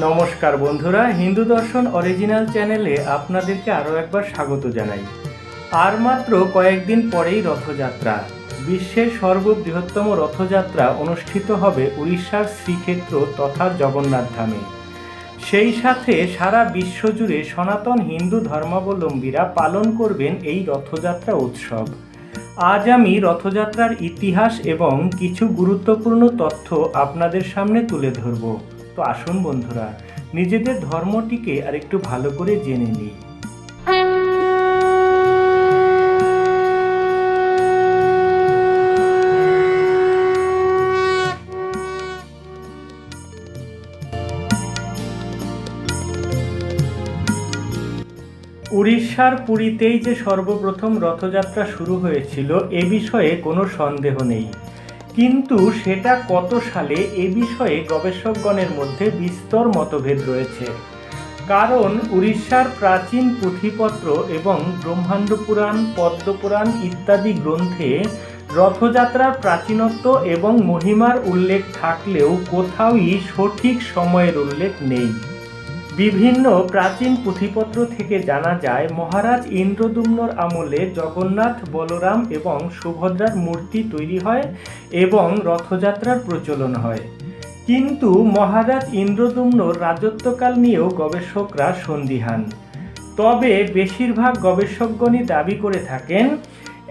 নমস্কার বন্ধুরা, হিন্দু দর্শন অরিজিনাল চ্যানেলে আপনাদেরকে আরও একবার স্বাগত জানাই। আর মাত্র কয়েকদিন পরেই রথযাত্রা। বিশ্বের সর্ববৃহত্তম রথযাত্রা অনুষ্ঠিত হবে উড়িষ্যার শ্রীক্ষেত্র তথা জগন্নাথ ধামে। সেই সাথে সারা বিশ্বজুড়ে সনাতন হিন্দু ধর্মাবলম্বীরা পালন করবেন এই রথযাত্রা উৎসব। আজ আমি রথযাত্রার ইতিহাস এবং কিছু গুরুত্বপূর্ণ তথ্য আপনাদের সামনে তুলে ধরব। তো আসুন বন্ধুরা। নিজেদের ধর্মটিকে আরেকটু ভালো করে জেনে নিই। উড়িষ্যার পুরীতেই যে সর্বপ্রথম রথযাত্রা শুরু হয়েছিল, এ বিষয়ে কোনো সন্দেহ নেই। কিন্তু সেটা কত সালে এ বিষয়ে গবেষকগণের মধ্যে বিস্তর মতভেদ রয়েছে। কারণ উড়িষ্যার প্রাচীন পুঁথিপত্র এবং ব্রহ্মাণ্ড পুরাণ পদ্মপুরাণ ইত্যাদি গ্রন্থে রথযাত্রার প্রাচীনত্ব এবং মহিমার উল্লেখ থাকলেও কোথাওই সঠিক সময়ের উল্লেখ নেই। বিভিন্ন প্রাচীন পুঁথিপত্র থেকে জানা যায়, মহারাজ ইন্দ্রদুম্নর আমলে জগন্নাথ, বলরাম এবং সুভদ্রার মূর্তি তৈরি হয় এবং রথযাত্রার প্রচলন হয়। কিন্তু মহারাজ ইন্দ্রদুম্নর রাজত্বকাল নিয়েও গবেষকরা সন্দিহান। তবে বেশিরভাগ গবেষকগণই দাবি করে থাকেন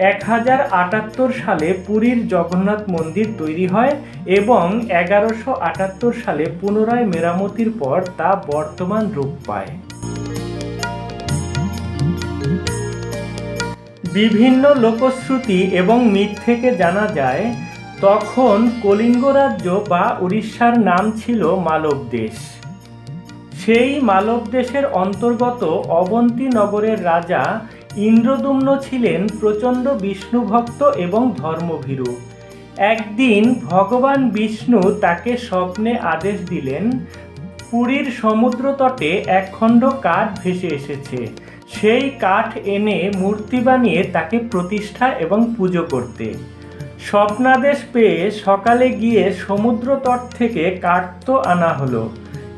এক হাজার আটাত্তর সালে পুরীর জগন্নাথ মন্দির তৈরি হয় এবং এগারোশো আটাত্তর সালে পুনরায় মেরামতির পর তা বর্তমান রূপ পায়। বিভিন্ন লোকশ্রুতি এবং মিথ থেকে জানা যায়, তখন কলিঙ্গ রাজ্য বা উড়িষ্যার নাম ছিল মালব দেশ। সেই মালব দেশের অন্তর্গত অবন্তী নগরের রাজা ইন্দ্রদুম্ন ছিলেন প্রচণ্ড বিষ্ণু ভক্ত এবং ধর্মভীরু। একদিন ভগবান বিষ্ণু তাকে স্বপ্নে আদেশ দিলেন, পুরীর সমুদ্র তটে একখণ্ড কাঠ ভেসে এসেছে। সেই কাঠ এনে মূর্তি বানিয়ে তাকে প্রতিষ্ঠা এবং পুজো করতে। স্বপ্নাদেশ পেয়ে সকালে গিয়ে সমুদ্র তট থেকে কাঠ তো আনা হলো,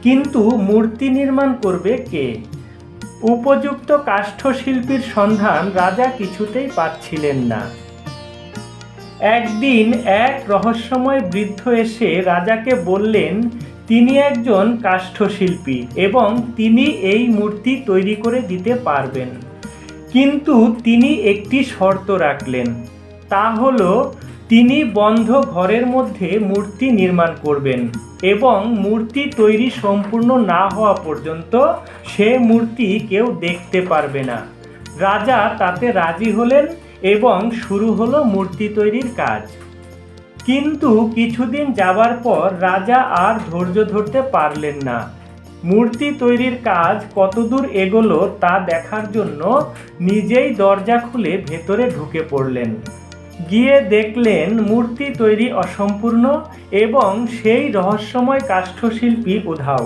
কিন্তু মূর্তি নির্মাণ করবে কে? উপযুক্ত কাষ্ঠশিল্পীর সন্ধান রাজা কিছুতেই পাচ্ছিলেন না। একদিন এক রহস্যময় বৃদ্ধ এসে রাজাকে বললেন, তিনি একজন কাষ্ঠশিল্পী এবং তিনি এই মূর্তি তৈরি করে দিতে পারবেন। কিন্তু তিনি একটি শর্ত রাখলেন। তা হলো তিনি বন্ধ ঘরের মধ্যে মূর্তি নির্মাণ করবেন এবং মূর্তি তৈরি সম্পূর্ণ না হওয়া পর্যন্ত সে মূর্তি কেউ দেখতে পারবে না। রাজা তাতে রাজি হলেন এবং শুরু হলো মূর্তি তৈরির কাজ। কিন্তু কিছুদিন যাবার পর রাজা আর ধৈর্য ধরতে পারলেন না। মূর্তি তৈরির কাজ কতদূর এগোলো তা দেখার জন্য নিজেই দরজা খুলে ভেতরে ঢুকে পড়লেন। গিয়ে দেখলেন মূর্তি তৈরি অসম্পূর্ণ এবং সেই রহস্যময় কাষ্ঠশিল্পী উধাও।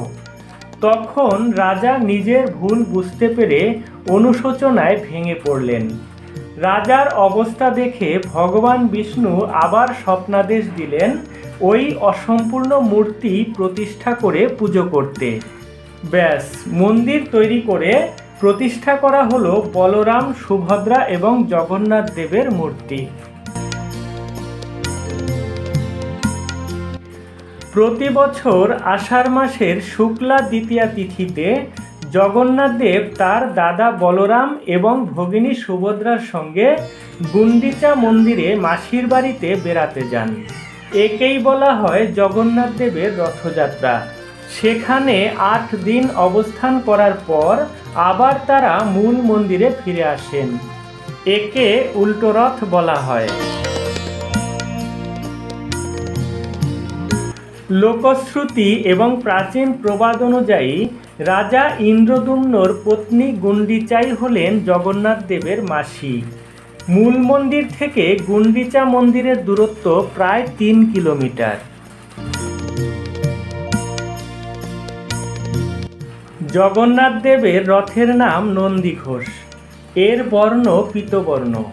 তখন রাজা নিজের ভুল বুঝতে পেরে অনুশোচনায় ভেঙে পড়লেন। রাজার অবস্থা দেখে ভগবান বিষ্ণু আবার স্বপ্নাদেশ দিলেন ওই অসম্পূর্ণ মূর্তি প্রতিষ্ঠা করে পুজো করতে। ব্যাস, মন্দির তৈরি করে প্রতিষ্ঠা করা হলো বলরাম, সুভদ্রা এবং জগন্নাথ দেবের মূর্তি। প্রতি বছর আষাঢ় মাসের শুক্লা দ্বিতীয়া তিথিতে জগন্নাথদেব তার দাদা বলরাম এবং ভগিনী সুভদ্রার সঙ্গে গুন্ডিচা মন্দিরে মাসির বাড়িতে বেড়াতে যান। একেই বলা হয় জগন্নাথদেবের রথযাত্রা। সেখানে আট দিন অবস্থান করার পর আবার তারা মূল মন্দিরে ফিরে আসেন। একে উল্টো রথ বলা হয়। লোকশ্রুতি এবং প্রাচীন প্রবাদ অনুযায়ী রাজা ইন্দ্রদুম্নর পত্নী গুন্ডিচাই হলেন জগন্নাথ দেবের মাসি। মূল মন্দির থেকে গুন্ডিচা মন্দিরের দূরত্ব প্রায় তিন কিলোমিটার। জগন্নাথ দেবের রথের নাম নন্দী ঘোষ। এর বর্ণ পীতবর্ণ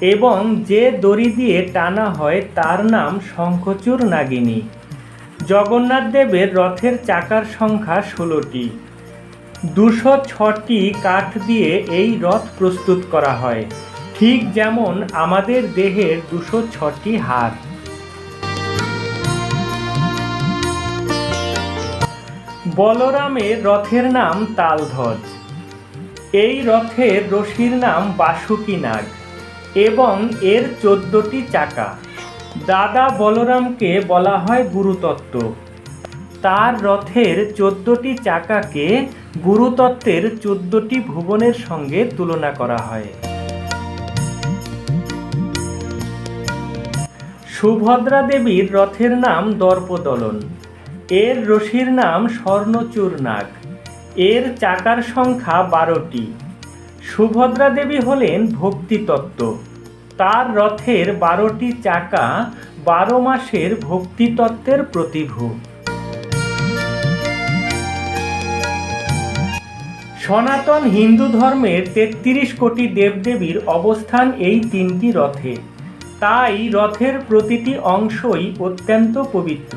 এবং যে দড়ি দিয়ে টানা হয় তার নাম শঙ্খচূড় নাগিনী। জগন্নাথ দেবের রথের চাকার সংখ্যা ষোলোটি। দুশো ছটি কাঠ দিয়ে এই রথ প্রস্তুত করা হয়। ঠিক যেমন আমাদের দেহের দুশো ছটি হাড় বলরামের রথের নাম তালধ্বজ। এই রথের রশির নাম বাসুকি নাগ এবং এর চোদ্দটি চাকা। দাদা বলরামকে বলা হয় গুরুতত্ত্ব। তার রথের চোদ্দটি চাকাকে গুরুতত্ত্বের চোদ্দটি ভুবনের সঙ্গে তুলনা করা হয়। সুভদ্রা দেবীর রথের নাম দর্পদলন। এর রশির নাম স্বর্ণচূর নাগ এর চাকার সংখ্যা বারোটি। সুভদ্রা দেবী হলেন ভক্তিতত্ত্ব। তার রথের বারোটি চাকা বারো মাসের ভক্তিতত্ত্বের প্রতিভূ। সনাতন হিন্দু ধর্মের তেত্রিশ কোটি দেবদেবীর অবস্থান এই তিনটি রথে। তাই রথের প্রতিটি অংশই অত্যন্ত পবিত্র।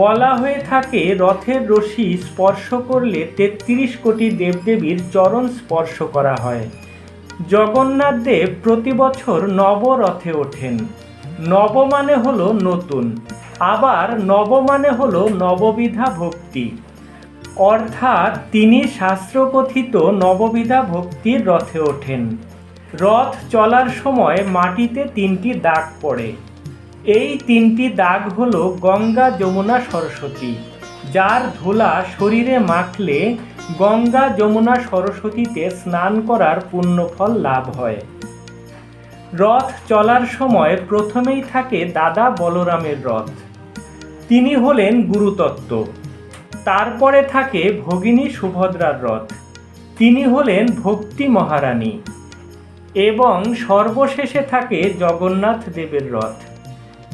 বলা হয়ে থাকে, রথের রশি স্পর্শ করলে তেত্রিশ কোটি দেবদেবীর চরণ স্পর্শ করা হয়। জগন্নাথ দেব প্রতি বছর নবরথে ওঠেন। নব মানে হলো নতুন, আবার নব মানে হলো নববিধা ভক্তি। অর্থাৎ তিনি শাস্ত্রকথিত নববিধা ভক্তির রথে ওঠেন। রথ চলার সময় মাটিতে তিনটি দাগ পড়ে। এই তিনটি দাগ হলো গঙ্গা, যমুনা, সরস্বতী। যার ধুলা শরীরে মাখলে গঙ্গা যমুনা সরস্বতীতে স্নান করার পুণ্যফল লাভ হয়। রথ চলার সময় প্রথমেই থাকে দাদা বলরামের রথ। তিনি হলেন গুরুতত্ত্ব। তারপরে থাকে ভগিনী সুভদ্রার রথ। তিনি হলেন ভক্তি মহারানী। এবং সর্বশেষে থাকে জগন্নাথ দেবের রথ।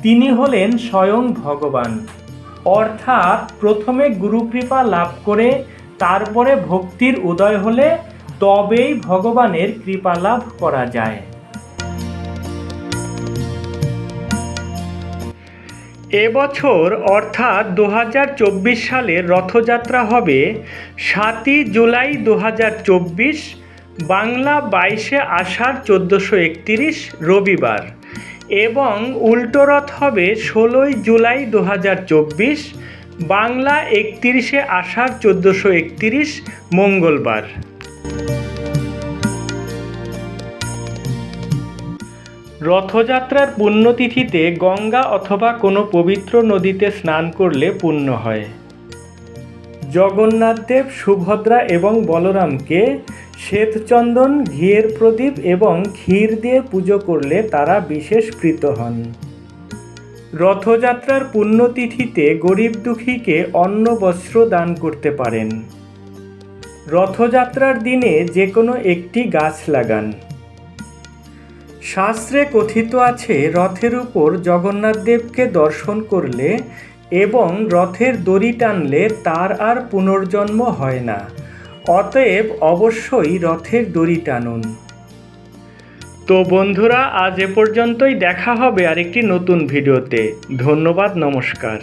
তিনি হলেন স্বয়ং ভগবান। অর্থাৎ প্রথমে গুরুকৃপা লাভ করে তারপরে ভক্তির উদয় হলে তবেই ভগবানের কৃপা লাভ করা যায়। এবছর অর্থাৎ দু হাজার চব্বিশ সালের রথযাত্রা হবে সাতই জুলাই দু হাজার চব্বিশ, বাংলা বাইশে আষাঢ় চোদ্দোশো রবিবার। এবং উল্টো রথ হবে ষোলোই জুলাই দু হাজার চব্বিশ, বাংলা একতিরিশে আষাঢ় চোদ্দোশো একতিরিশ, মঙ্গলবার। রথযাত্রার পুণ্যতিথিতে গঙ্গা অথবা কোনো পবিত্র নদীতে স্নান করলে পুণ্য হয়। জগন্নাথদেব সুভদ্রা এবং বলরামকে শ্বেতচন্দন, ঘিয়ের প্রদীপ এবং ক্ষীর দিয়ে পুজো করলে তারা বিশেষ প্রীত হন। রথযাত্রার পুণ্যতিথিতে গরিব দুঃখীকে অন্ন বস্ত্র দান করতে পারেন। রথযাত্রার দিনে যে কোনো একটি গাছ লাগান। শাস্ত্রে কথিত আছে, রথের উপর জগন্নাথদেবকে দর্শন করলে এবং রথের দড়ি টানলে তার আর পুনর্জন্ম হয় না। অতএব অবশ্যই রথের দড়ি টানুন। তো বন্ধুরা, আজ এ পর্যন্তই দেখা হবে আরেকটি নতুন ভিডিওতে। ধন্যবাদ, নমস্কার।